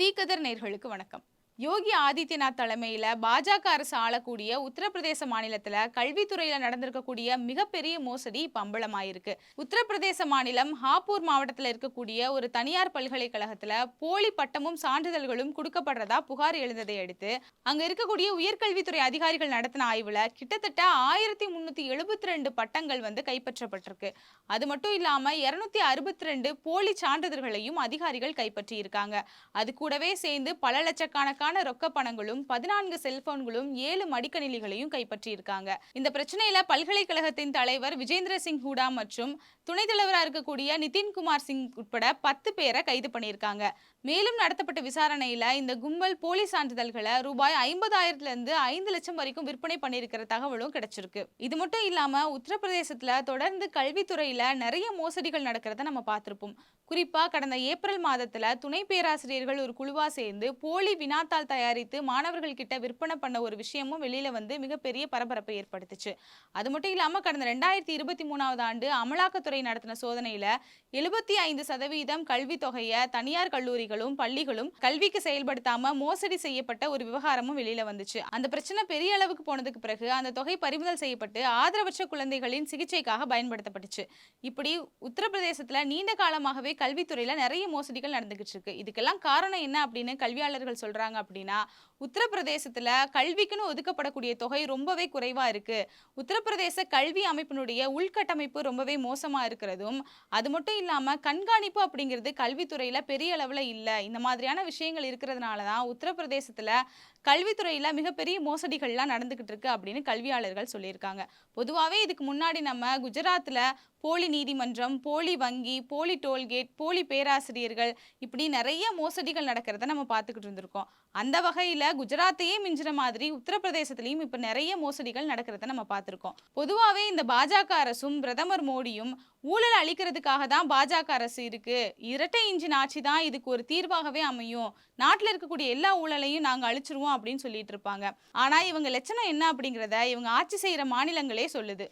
தீக்கதர் நேர்களுக்கு வணக்கம். யோகி ஆதித்யநாத் தலைமையில் பாஜக அரசு ஆளக்கூடிய உத்தரப்பிரதேச மாநிலத்தில் கல்வித்துறையில் நடந்திருக்கக்கூடிய மிகப்பெரிய மோசடி இப்ப அம்பலமாயிருக்கு. உத்தரப்பிரதேச மாநிலம் ஹாப்பூர் மாவட்டத்தில் இருக்கக்கூடிய ஒரு தனியார் பல்கலைக்கழகத்தில் போலி பட்டமும் சான்றிதழ்களும் கொடுக்கப்படுறதா புகார் எழுந்ததை அடுத்து அங்கே இருக்கக்கூடிய உயர்கல்வித்துறை அதிகாரிகள் நடத்தின ஆய்வில் கிட்டத்தட்ட ஆயிரத்தி முந்நூற்றி எழுபத்தி ரெண்டு பட்டங்கள் வந்து கைப்பற்றப்பட்டிருக்கு. அது மட்டும் இல்லாமல் இருநூத்தி அறுபத்தி ரெண்டு போலி சான்றிதழ்களையும் அதிகாரிகள் கைப்பற்றியிருக்காங்க. அது கூடவே சேர்ந்து பல லட்சக்கணக்கான ரொக்க பணங்களும் பதினான்கு செல்போன்களும் ஏழு மடிக்கணினிகளையும் கைப்பற்றி இருக்காங்க இந்த பிரச்சனையில பல்கலைக்கழகத்தின் தலைவர் விஜேந்திர சிங் ஹூடா மற்றும் துணைத் தலைவராக இருக்கக்கூடிய நிதின்குமார் சிங் உட்பட பத்து பேரை கைது பண்ணியிருக்காங்க. மேலும் நடத்தப்பட்ட விசாரணையில இந்த கும்பல் போலி சான்றிதழ்களை ரூபாய் ஐம்பதாயிரத்துல இருந்து ஐந்து லட்சம் வரைக்கும் விற்பனை பண்ணியிருக்கிற தகவலும் கிடைச்சிருக்கு. இது மட்டும் இல்லாம உத்தரப்பிரதேசத்துல தொடர்ந்து கல்வித்துறையில நிறைய மோசடிகள் நடக்கிறத நம்ம பார்த்திருப்போம். குறிப்பா கடந்த ஏப்ரல் மாதத்துல துணை பேராசிரியர்கள் ஒரு குழுவா சேர்ந்து போலி வினாத்தா வினாத்தாள் தயாரித்து மாணவர்கள் கிட்ட விற்பனை பண்ண ஒரு விஷயமும் வெளியில வந்து மிகப்பெரிய பரபரப்பை ஏற்படுத்துச்சு. அது மட்டும் இல்லாம கடந்த ரெண்டாயிரத்தி இருபத்தி மூணாவது ஆண்டு அமலாக்கத்துறை நடத்தின சோதனையில எழுபத்தி ஐந்து சதவீதம் கல்வி தொகையை தனியார் கல்லூரிகளும் பள்ளிகளும் கல்விக்கு செயல்படுத்தாம மோசடி செய்யப்பட்ட ஒரு விவகாரமும் வெளியில வந்துச்சு. அந்த பிரச்சனை பெரிய அளவுக்கு போனதுக்கு பிறகு அந்த தொகை பறிமுதல் செய்யப்பட்டு ஆதரவற்ற குழந்தைகளின் சிகிச்சைக்காக பயன்படுத்தப்பட்டுச்சு. இப்படி உத்தரப்பிரதேசத்துல நீண்ட காலமாகவே கல்வித்துறையில நிறைய மோசடிகள் நடந்துகிட்டு இருக்கு. இதுக்கெல்லாம் காரணம் என்ன அப்படின்னு கல்வியாளர்கள் சொல்றாங்க அப்படின்னா உத்தரப்பிரதேசத்துல கல்விக்குன்னு ஒதுக்கப்படக்கூடிய தொகை ரொம்பவே குறைவா இருக்கு. உத்தரப்பிரதேச கல்வி அமைப்பினுடைய உள்கட்டமைப்பு ரொம்பவே மோசமா இருக்கிறதும் அது மட்டும் இல்லாமல் கண்காணிப்பு அப்படிங்கிறது கல்வித்துறையில் பெரிய அளவில் இல்லை. இந்த மாதிரியான விஷயங்கள் இருக்கிறதுனால தான் உத்தரப்பிரதேசத்துல கல்வித்துறையில் மிகப்பெரிய மோசடிகள்லாம் நடந்துக்கிட்டு இருக்கு அப்படின்னு கல்வியாளர்கள் சொல்லியிருக்காங்க. பொதுவாகவே இதுக்கு முன்னாடி நம்ம குஜராத்தில் போலி நீதிமன்றம் போலி வங்கி போலி டோல்கேட் போலி பேராசிரியர்கள் இப்படி நிறைய மோசடிகள் நடக்கிறத நம்ம பார்த்துக்கிட்டு இருந்திருக்கோம். அந்த வகையில் குஜராத்தையே மிஞ்சுற மாதிரி உத்தரப்பிரதேசத்திலையும் இப்போ நிறைய மோசடிகள் நடக்கிறத நம்ம பார்த்துருக்கோம். பொதுவாகவே இந்த பாஜக அரசும் பிரதமர் மோடியும் ஊழல் அளிக்கிறதுக்காக தான் பாஜக அரசு இருக்குது இரட்டை இன்ஜின் ஆட்சி தான் இதுக்கு ஒரு தீர்வாகவே அமையும். நாட்டில் இருக்கக்கூடிய எல்லா ஊழலையும் நாங்கள் அழிச்சிருவோம் அப்படின்னு சொல்லிட்டு இருப்பாங்க. ஆனால் இவங்க லட்சணம் என்ன அப்படிங்கிறத இவங்க ஆட்சி செய்கிற மாநிலங்களே சொல்லுது.